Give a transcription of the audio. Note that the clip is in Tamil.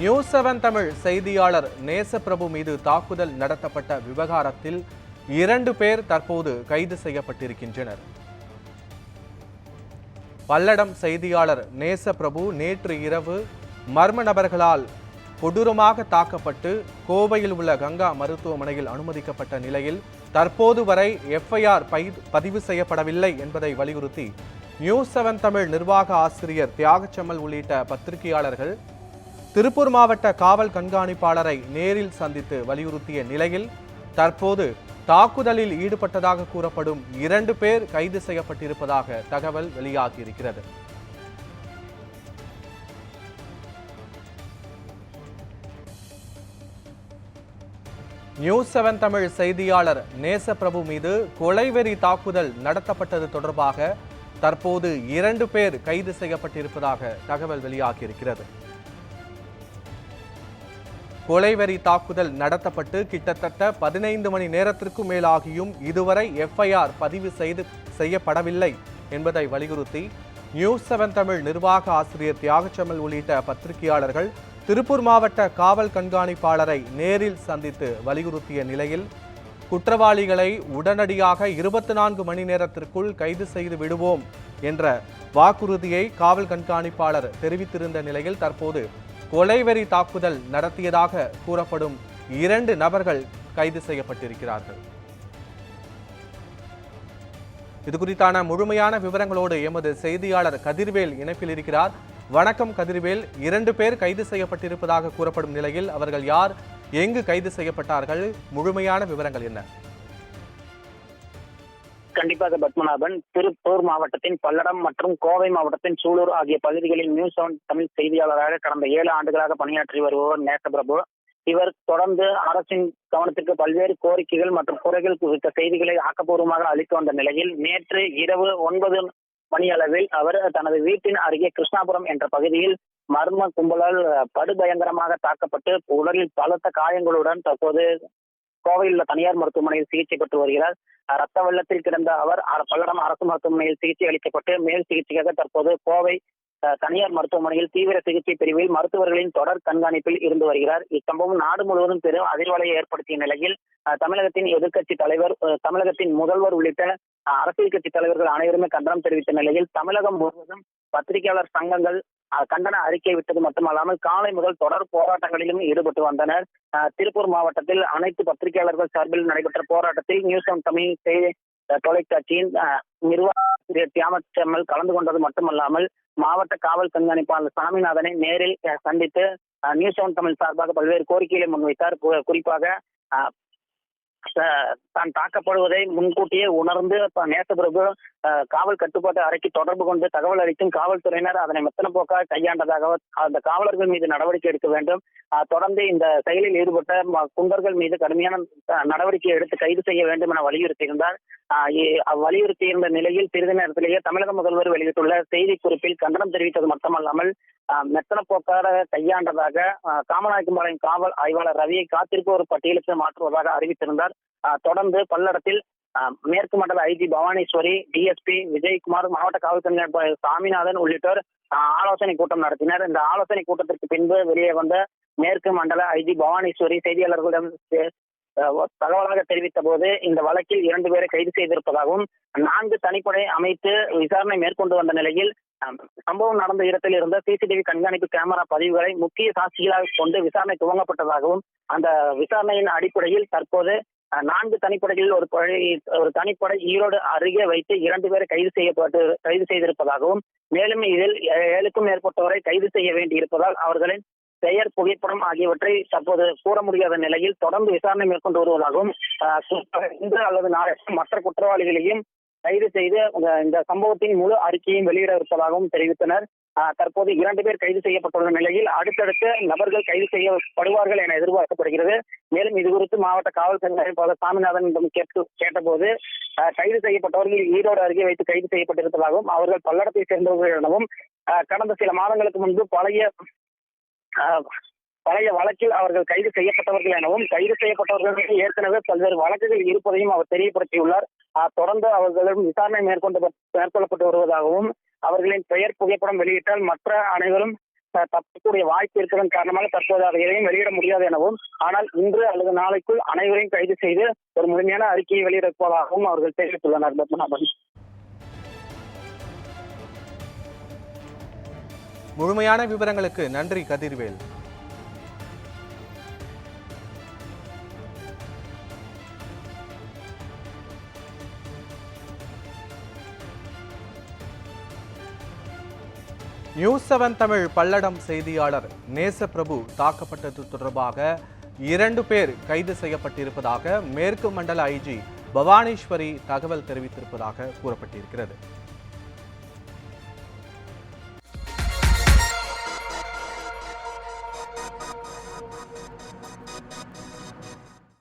நியூஸ் செவன் தமிழ் செய்தியாளர் நேசப்பிரபு மீது தாக்குதல் நடத்தப்பட்ட விவகாரத்தில் இரண்டு பேர் தற்போது கைது செய்யப்பட்டிருக்கின்றனர். பல்லடம் செய்தியாளர் நேசப்பிரபு நேற்று இரவு மர்ம நபர்களால் கொடூரமாக தாக்கப்பட்டு கோவையில் உள்ள கங்கா மருத்துவமனையில் அனுமதிக்கப்பட்ட நிலையில் தற்போது வரை எஃப்ஐஆர் பதிவு செய்யப்படவில்லை என்பதை வலியுறுத்தி நியூஸ் செவன் தமிழ் நிர்வாக ஆசிரியர் தியாகச்சம்மல் உள்ளிட்ட பத்திரிகையாளர்கள் திருப்பூர் மாவட்ட காவல் கண்காணிப்பாளரை நேரில் சந்தித்து வலியுறுத்திய நிலையில் தற்போது தாக்குதலில் ஈடுபட்டதாக கூறப்படும் இரண்டு பேர் கைது செய்யப்பட்டிருப்பதாக தகவல் வெளியாகியிருக்கிறது. நியூஸ் செவன் தமிழ் செய்தியாளர் நேசப்பிரபு மீது கொலைவெறி தாக்குதல் நடத்தப்பட்டது தொடர்பாக தற்போது இரண்டு பேர் கைது செய்யப்பட்டிருப்பதாக தகவல் வெளியாகியிருக்கிறது. கொலைவெறி தாக்குதல் நடத்தப்பட்டு கிட்டத்தட்ட பதினைந்து மணி நேரத்திற்கும் மேலாகியும் இதுவரை எஃப்ஐஆர் பதிவு செய்து செய்யப்படவில்லை என்பதை வலியுறுத்தி நியூஸ் செவன் தமிழ் நிர்வாக ஆசிரியர் தியாகச்சமல் உள்ளிட்ட பத்திரிகையாளர்கள் திருப்பூர் மாவட்ட காவல் கண்காணிப்பாளரை நேரில் சந்தித்து வலியுறுத்திய நிலையில் குற்றவாளிகளை உடனடியாக இருபத்தி நான்கு மணி நேரத்திற்குள் கைது செய்து விடுவோம் என்ற வாக்குறுதியை காவல் கண்காணிப்பாளர் தெரிவித்திருந்த நிலையில் தற்போது கொலைவெறி தாக்குதல் நடத்தியதாக கூறப்படும் இரண்டு நபர்கள் கைது செய்யப்பட்டிருக்கிறார்கள். இது குறித்தான முழுமையான விவரங்களோடு எமது செய்தியாளர் கதிர்வேல் இணைப்பில் இருக்கிறார். வணக்கம் கதிர்வேல். இரண்டு பேர் கைது செய்யப்பட்டிருப்பதாக கூறப்படும் நிலையில் அவர்கள் யார்? எங்கு கைது செய்யப்பட்டார்கள்? முழுமையான விவரங்கள் என்ன? கண்டிப்பாக பத்மநாபன். திருப்பூர் மாவட்டத்தின் பல்லடம் மற்றும் கோவை மாவட்டத்தின் சூலூர் ஆகிய பகுதிகளில் நியூஸ் செவன் தமிழ் செய்தியாளராக கடந்த ஏழு ஆண்டுகளாக பணியாற்றி வருபவர் நேசபிரபு இவர் தொடர்ந்து அரசின் கவனத்திற்கு பல்வேறு கோரிக்கைகள் மற்றும் குறைகள் குறித்த செய்திகளை ஆக்கப்பூர்வமாக அளித்து வந்த நிலையில் நேற்று இரவு ஒன்பது மணியளவில் அவர் தனது வீட்டின் அருகே கிருஷ்ணாபுரம் என்ற பகுதியில் மர்ம கும்பலால் படுபயங்கரமாக தாக்கப்பட்டு உடலில் பலத்த காயங்களுடன் தற்போது கோவையில் உள்ள தனியார் மருத்துவமனையில் சிகிச்சை பெற்று வருகிறார். ரத்த வெள்ளத்தில் கிடந்த அவர் அ- பல்லடம் அரசு மருத்துவமனையில் சிகிச்சை அளிக்கப்பட்டு மேல் சிகிச்சைக்காக தற்போது கோவை தனியார் மருத்துவமனையில் தீவிர சிகிச்சை பிரிவில் மருத்துவர்களின் தொடர் கண்காணிப்பில் இருந்து வருகிறார். இச்சம்பவம் நாடு முழுவதும் பெரும் அதிர்வலையை ஏற்படுத்திய நிலையில் தமிழகத்தின் எதிர்க்கட்சி தலைவர் தமிழகத்தின் முதல்வர் உள்ளிட்ட அரசியல் கட்சி தலைவர்கள் அனைவருமே கண்டனம் தெரிவித்த நிலையில் தமிழகம் முழுவதும் பத்திரிகையாளர் சங்கங்கள் கண்டன அறிக்கை விட்டது மட்டுமல்லாமல் காலை முதல் தொடர் போராட்டங்களிலும் ஈடுபட்டு வந்தனர். திருப்பூர் மாவட்டத்தில் அனைத்து பத்திரிகையாளர்கள் சார்பில் நடைபெற்ற போராட்டத்தில் நியூஸ் ஆன் தமிழ் செய்தி தொலைக்காட்சியின் நிர்வாக தியாமச்சம்மல் கலந்து கொண்டது மட்டுமல்லாமல் மாவட்ட காவல் கண்காணிப்பாளர் சாமிநாதனை நேரில் சந்தித்து நியூஸ் ஆன் தமிழ் சார்பாக பல்வேறு கோரிக்கைகளை முன்வைத்தார். குறிப்பாக தான் தாக்கப்படுவதை முன்கூட்டியே உணர்ந்து நேற்று பிறகு அஹ், காவல் கட்டுப்பாட்டு அறைக்கு தொடர்பு கொண்டு தகவல் அளித்தும் காவல்துறையினர் அதனை மெத்தன போக்காக கையாண்டதாக அந்த காவலர்கள் மீது நடவடிக்கை எடுக்க வேண்டும். தொடர்ந்து இந்த செயலில் ஈடுபட்ட குண்டர்கள் மீது கடுமையான நடவடிக்கை எடுத்து கைது செய்ய வேண்டும் என வலியுறுத்தியிருந்தார். வலியுறுத்தி இருந்த வலியுறுத்தியிருந்த நிலையில் சிறிது நேரத்திலேயே தமிழக முதல்வர் வெளியிட்டுள்ள செய்தி குறிப்பில் கண்டனம் தெரிவித்தது மட்டுமல்லாமல் மெத்தன போக்காக கையாண்டதாக காமநாயக்கம்பாளையம் காவல் ஆய்வாளர் ரவியை காத்திருப்போர் ஒரு பட்டியலுக்கு மாற்றுவதாக அறிவித்திருந்தார். அஹ், தொடர்ந்து பல்லடத்தில் மேற்கு மண்டல ஐஜி பவானீஸ்வரி டிஎஸ்பி விஜயகுமார் மாவட்ட காவல் கண்காணிப்பாளர் சாமிநாதன் உள்ளிட்டோர் ஆலோசனை கூட்டம் நடத்தினர். இந்த ஆலோசனை கூட்டத்திற்கு பின்பு வெளியே வந்த மேற்கு மண்டல ஐஜி பவானீஸ்வரி செய்தியாளர்களிடம் தகவலாக தெரிவித்த போது இந்த வழக்கில் இரண்டு பேரை கைது செய்திருப்பதாகவும் நான்கு தனிப்படை அமைத்து விசாரணை மேற்கொண்டு வந்த நிலையில் சம்பவம் நடந்த இடத்தில் இருந்த சிசிடிவி கண்காணிப்பு கேமரா பதிவுகளை முக்கிய சாட்சிகளாக கொண்டு விசாரணை துவங்கப்பட்டதாகவும் அந்த விசாரணையின் அடிப்படையில் தற்போது நான்கு தனிப்படைகளில் ஒரு படை ஒரு தனிப்படை ஈரோடு அருகே வைத்து இரண்டு பேரை கைது செய்யப்பட்டு கைது செய்திருப்பதாகவும் மேலும் இதில் ஏ- ஏழுக்கும் மேற்பட்டவரை கைது செய்ய வேண்டியிருப்பதால் அவர்களின் பெயர் புகைப்படம் ஆகியவற்றை தற்போது கூற முடியாத நிலையில் தொடர்ந்து விசாரணை மேற்கொண்டு வருவதாகவும் இன்று அல்லது நாளை மற்ற குற்றவாளிகளையும் கைது செய்து இந்த- இந்த சம்பவத்தின் முழு அறிக்கையும் வெளியிட இருப்பதாகவும் தெரிவித்தனர். தற்போது இரண்டு பேர் கைது செய்யப்பட்டுள்ள நிலையில் அடுத்தடுத்து நபர்கள் கைது செய்யப்படுவார்கள் என எதிர்பார்க்கப்படுகிறது. மேலும் இது குறித்து மாவட்ட காவல் கண்காணிப்பாளர் சாமிநாதன் கேட்டு கேட்டபோது கைது செய்யப்பட்டவர்கள் ஈரோடு அருகே வைத்து கைது செய்யப்பட்டிருப்பதாகவும் அவர்கள் பல்லடத்தை சேர்ந்தவர்கள் எனவும் கடந்த சில மாதங்களுக்கு முன்பு பழைய பழைய வழக்கில் அவர்கள் கைது செய்யப்பட்டவர்கள் எனவும் கைது செய்யப்பட்டவர்களுக்கு ஏற்கனவே பல்வேறு வழக்குகள் இருப்பதையும் அவர் தெரியப்படுத்தியுள்ளார். தொடர்ந்து அவர்களிடம் விசாரணை மேற்கொண்டு மேற்கொள்ளப்பட்டு வருவதாகவும் அவர்களின் பெயர் புகைப்படம் வெளியிட்டால் மற்ற அனைவரும் தப்பக்கூடிய வாய்ப்பு இருக்கிறதன் காரணமாக தற்போது அதை எதையும் வெளியிட முடியாது எனவும் ஆனால் இன்று அல்லது நாளைக்குள் அனைவரையும் கைது செய்து ஒரு முழுமையான அறிக்கையை வெளியிடப்போவதாகவும் அவர்கள் தெரிவித்துள்ளனர் பத்மநாபன். முழுமையான விவரங்களுக்கு நன்றி கதிர்வேல். நியூஸ் செவன் தமிழ் பல்லடம் செய்தியாளர் நேசப்பிரபு தாக்கப்பட்டது தொடர்பாக இரண்டு பேர் கைது செய்யப்பட்டிருப்பதாக மேற்கு மண்டல ஐஜி பவானீஸ்வரி தகவல் தெரிவித்திருப்பதாக கூறப்பட்டிருக்கிறது.